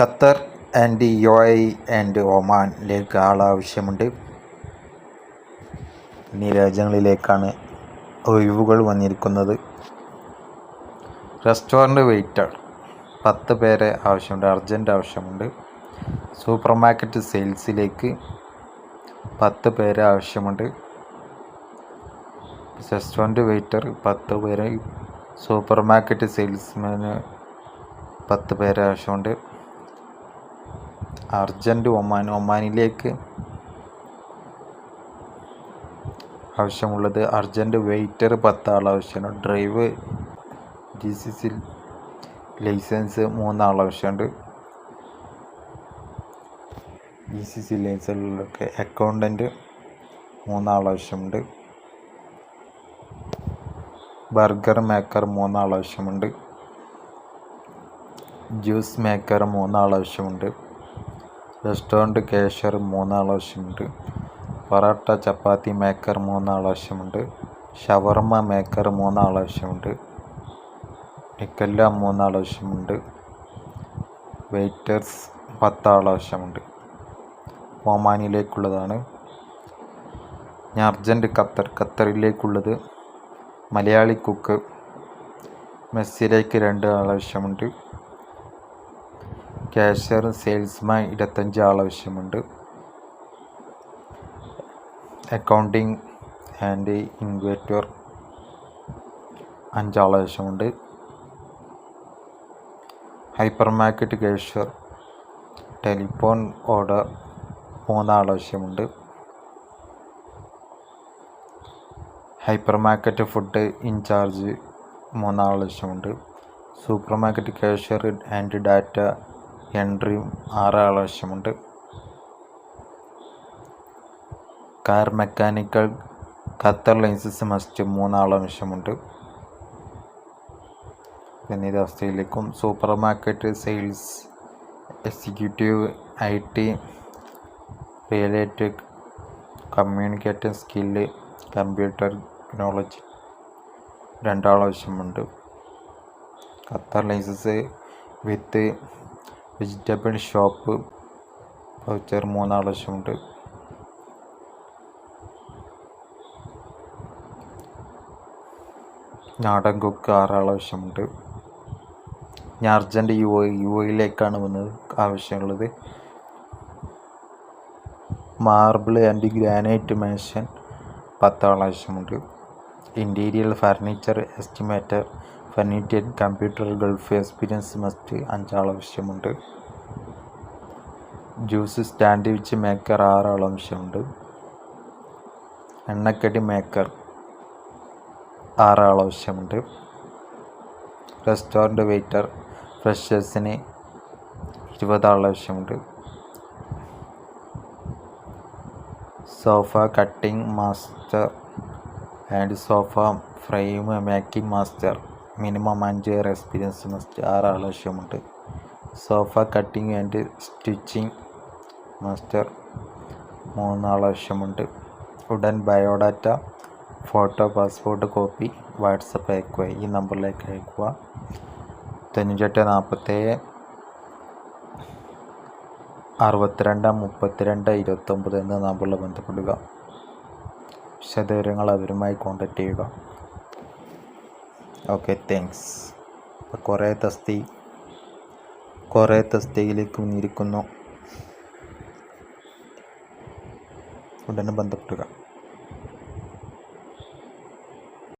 Qatar and UAE and ഒമാനിലേക്ക് ആളാവശ്യമുണ്ട് എന്നീ രാജ്യങ്ങളിലേക്കാണ് ഒഴിവുകൾ വന്നിരിക്കുന്നത്. റെസ്റ്റോറന്റ് വെയിറ്റർ പത്ത് പേരെ ആവശ്യമുണ്ട് അർജന്റ് ആവശ്യമുണ്ട്. സൂപ്പർ മാർക്കറ്റ് സെയിൽസിലേക്ക് പത്ത് പേരെ ആവശ്യമുണ്ട്. റെസ്റ്റോറന്റ് വെയിറ്റർ പത്ത് പേരെ സൂപ്പർ മാർക്കറ്റ് സെയിൽസ്മാന് പത്ത് പേരെ ആവശ്യമുണ്ട്. അർജന്റ് ഒമാൻ ഒമാനിലേക്ക് ആവശ്യമുള്ളത് അർജന്റ് വെയിറ്റർ പത്താൾ ആവശ്യമാണ്. Drive G C C licence മൂന്നാൾ ആവശ്യമുണ്ട്. ജി സി സി ലൈസൻസിലൊക്കെ അക്കൗണ്ടന്റ് മൂന്നാൾ ആവശ്യമുണ്ട്. ബർഗർ മേക്കർ മൂന്നാൾ ആവശ്യമുണ്ട്. ജ്യൂസ് മേക്കർ മൂന്നാൾ ആവശ്യമുണ്ട്. റെസ്റ്റോറന്റ് കാഷ്യർ മൂന്നാൾ ആവശ്യമുണ്ട്. പൊറോട്ട ചപ്പാത്തി മേക്കർ മൂന്നാൾ ആവശ്യമുണ്ട്. ഷവർമ മേക്കർ മൂന്നാൾ ആവശ്യമുണ്ട്. നിക്കല്ല മൂന്നാൾ ആവശ്യമുണ്ട്. വെയിറ്റേഴ്സ് പത്താൾ ആവശ്യമുണ്ട്. ഒമാനിലേക്കുള്ളതാണ്. ഞാൻ അർജന്റ് ഖത്തർ. ഖത്തറിലേക്കുള്ളത്. മലയാളി കുക്ക്. മെസ്സിലേക്ക് രണ്ട് ആൾ ആവശ്യമുണ്ട്. ക്യാഷ്യർ സെയിൽസ്മാൻ ഇരുപത്തഞ്ച് ആൾ ആവശ്യമുണ്ട്. അക്കൗണ്ടിങ് ആൻഡ് ഇൻവേറ്റർ അഞ്ചാൾ ആവശ്യമുണ്ട്. Hyper market cashier telephone order മൂന്നാൾ ആവശ്യമുണ്ട്. ഹൈപ്പർ മാർക്കറ്റ് ഫുഡ് ഇൻചാർജ് മൂന്നാൾ ആവശ്യമുണ്ട്. Super market cashier and data എൻട്രിയും ആറാളാവശ്യമുണ്ട് car mechanical Qatar licence must മൂന്നാൾ ആവശ്യമുണ്ട്. എന്നീ അവസ്ഥയിലേക്കും super market sales executive I T related communicative skill computer knowledge രണ്ടാൾ ആവശ്യമുണ്ട്. Qatar licence with vegetable shop. Voucher മൂന്നാൾ നാടൻ കുക്ക് ആറാൾ ആവശ്യമുണ്ട്. ഞാൻ അർജന്റ് യു യു എയിലേക്കാണ് വന്നത് ആവശ്യമുള്ളത്. മാർബിൾ ആൻഡ് ഗ്രാനൈറ്റ് മേശൻ പത്താൾ ആവശ്യമുണ്ട്. Interior furniture estimator furniture computer Gulf experience must അഞ്ചാൾ ആവശ്യമുണ്ട് ജ്യൂസ് സാൻഡ്വിച്ച് മേക്കർ ആറാൾ ആവശ്യമുണ്ട് എണ്ണക്കടി മേക്കർ ആറാൾ ആവശ്യമുണ്ട് റെസ്റ്റോറന്റ് വെയിറ്റർ ഫ്രഷേഴ്സിന് ഇരുപതാൾ ആവശ്യമുണ്ട് sofa cutting master and sofa frame making master minimum അഞ്ച് ഇയർ എക്സ്പീരിയൻസ് മസ്റ്റ് ആറാൾ ആവശ്യമുണ്ട് sofa cutting and stitching master മൂന്നാൾ ആവശ്യമുണ്ട് ഉടൻ biodata photo passport copy WhatsApp അയക്കുക. ഈ നമ്പറിലേക്ക് അയക്കുക. തൊണ്ണൂറ്റെട്ട് നാൽപ്പത്തേഴ് അറുപത്തിരണ്ട് മുപ്പത്തിരണ്ട് ഇരുപത്തൊമ്പത് എന്ന നമ്പറിൽ ബന്ധപ്പെടുക. വിശദവിവരങ്ങൾ അവരുമായി കോൺടാക്റ്റ് ചെയ്യുക. ഓക്കെ താങ്ക്സ് കുറേ തസ്തി കുറേ തസ്തിയിലേക്ക് വന്നിരിക്കുന്നു ഉടനെ ബന്ധപ്പെടുക